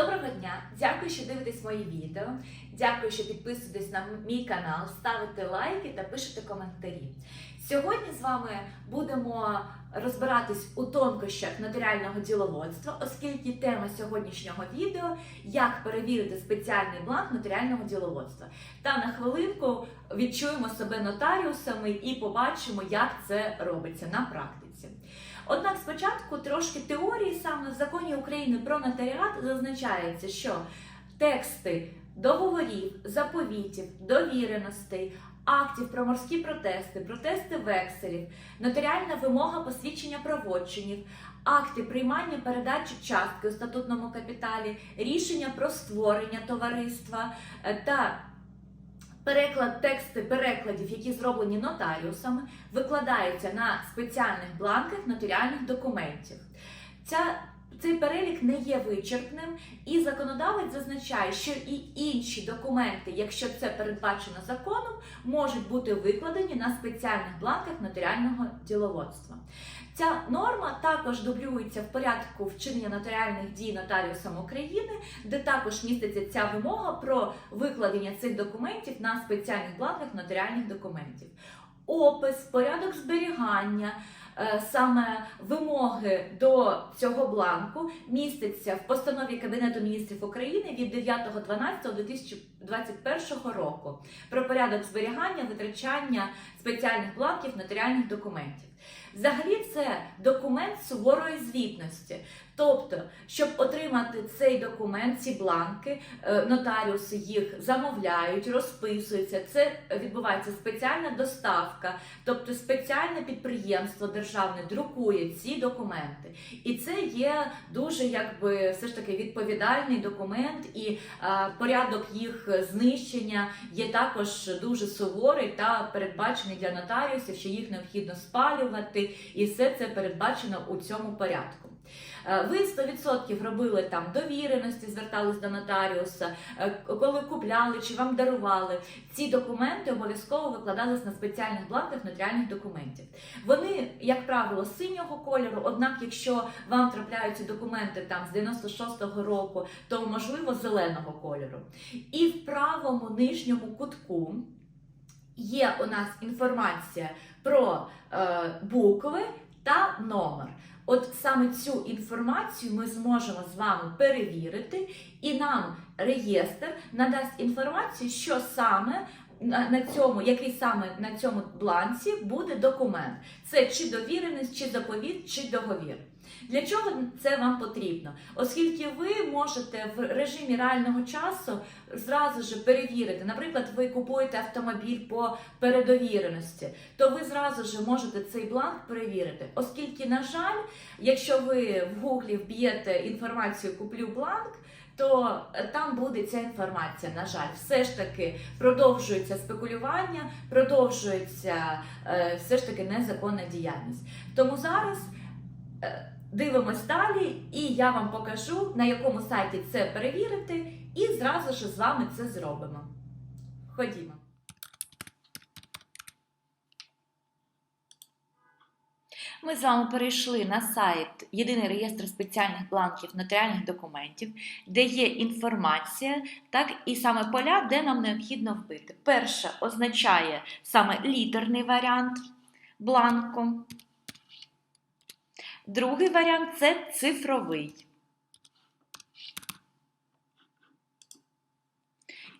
Доброго дня! Дякую, що дивитесь мої відео. Дякую, що підписуєтесь на мій канал, ставите лайки та пишете коментарі. Сьогодні з вами будемо розбиратись у тонкощах нотаріального діловодства, оскільки тема сьогоднішнього відео як перевірити спеціальний бланк нотаріального діловодства. Та на хвилинку відчуємо себе нотаріусами і побачимо, як це робиться на практиці. Однак спочатку трошки теорії саме в законі України про нотаріат зазначається, що тексти договорів, заповітів, довіреностей, актів про морські протести, протести векселів, нотаріальна вимога посвідчення правочинів, акти приймання передачі частки у статутному капіталі, рішення про створення товариства е, та Переклад тексти перекладів, які зроблені нотаріусами, викладаються на спеціальних бланках нотаріальних документів. Ця, цей перелік не є вичерпним, і законодавець зазначає, що і інші документи, якщо це передбачено законом, можуть бути викладені на спеціальних бланках нотаріального діловодства. Ця норма також дублюється в порядку вчинення нотаріальних дій нотаріусом України, де також міститься ця вимога про викладення цих документів на спеціальних бланках нотаріальних документів. Опис, порядок зберігання, саме вимоги до цього бланку міститься в постанові Кабінету міністрів України від 9.12.2021 року про порядок зберігання, витрачання спеціальних бланків нотаріальних документів. Взагалі, це документ суворої звітності. Тобто, щоб отримати цей документ, ці бланки, е, нотаріуси їх замовляють, розписуються. Це відбувається спеціальна доставка, тобто спеціальне підприємство державне друкує ці документи. І це є дуже якби все ж таки відповідальний документ, і е, порядок їх знищення є також дуже суворий та передбачений для нотаріусів, що їх необхідно спалювати, і все це передбачено у цьому порядку. Е, Ви 100% робили там довіреності, звертались до нотаріуса, е, коли купляли чи вам дарували. Ці документи обов'язково викладались на спеціальних бланках нотаріальних документів. Вони, як правило, синього кольору. Однак, якщо вам трапляються документи там з 96-го року, то можливо зеленого кольору. І в правому нижньому кутку є у нас інформація про е, букви та номер. От саме цю інформацію ми зможемо з вами перевірити, і нам реєстр надасть інформацію, що саме на цьому, який саме на цьому бланці буде документ. Це чи довіреність, чи заповіт, чи договір. Для чого це вам потрібно? Оскільки ви можете в режимі реального часу зразу ж перевірити, наприклад, ви купуєте автомобіль по передовіреності, то ви зразу ж можете цей бланк перевірити. Оскільки, на жаль, якщо ви в гуглі вб'єте інформацію Куплю бланк. То там буде ця інформація. На жаль, все ж таки продовжується спекулювання, продовжується е, все ж таки незаконна діяльність. Тому зараз е, дивимось далі, і я вам покажу, на якому сайті це перевірити, і зразу ж з вами це зробимо. Ходімо. Ми з вами перейшли на сайт Єдиний реєстр спеціальних бланків нотаріальних документів, де є інформація, так і саме поля, де нам необхідно вбити. Перше означає саме літерний варіант бланку. Другий варіант це цифровий.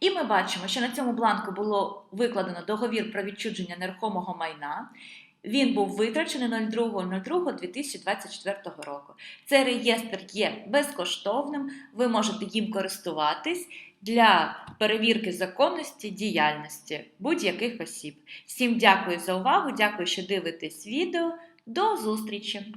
І ми бачимо, що на цьому бланку було викладено договір про відчудження нерухомого майна. Він був витрачений 02.02.2024 року. Цей реєстр є безкоштовним, ви можете їм користуватись для перевірки законності діяльності будь-яких осіб. Всім дякую за увагу, дякую, що дивитесь відео. До зустрічі!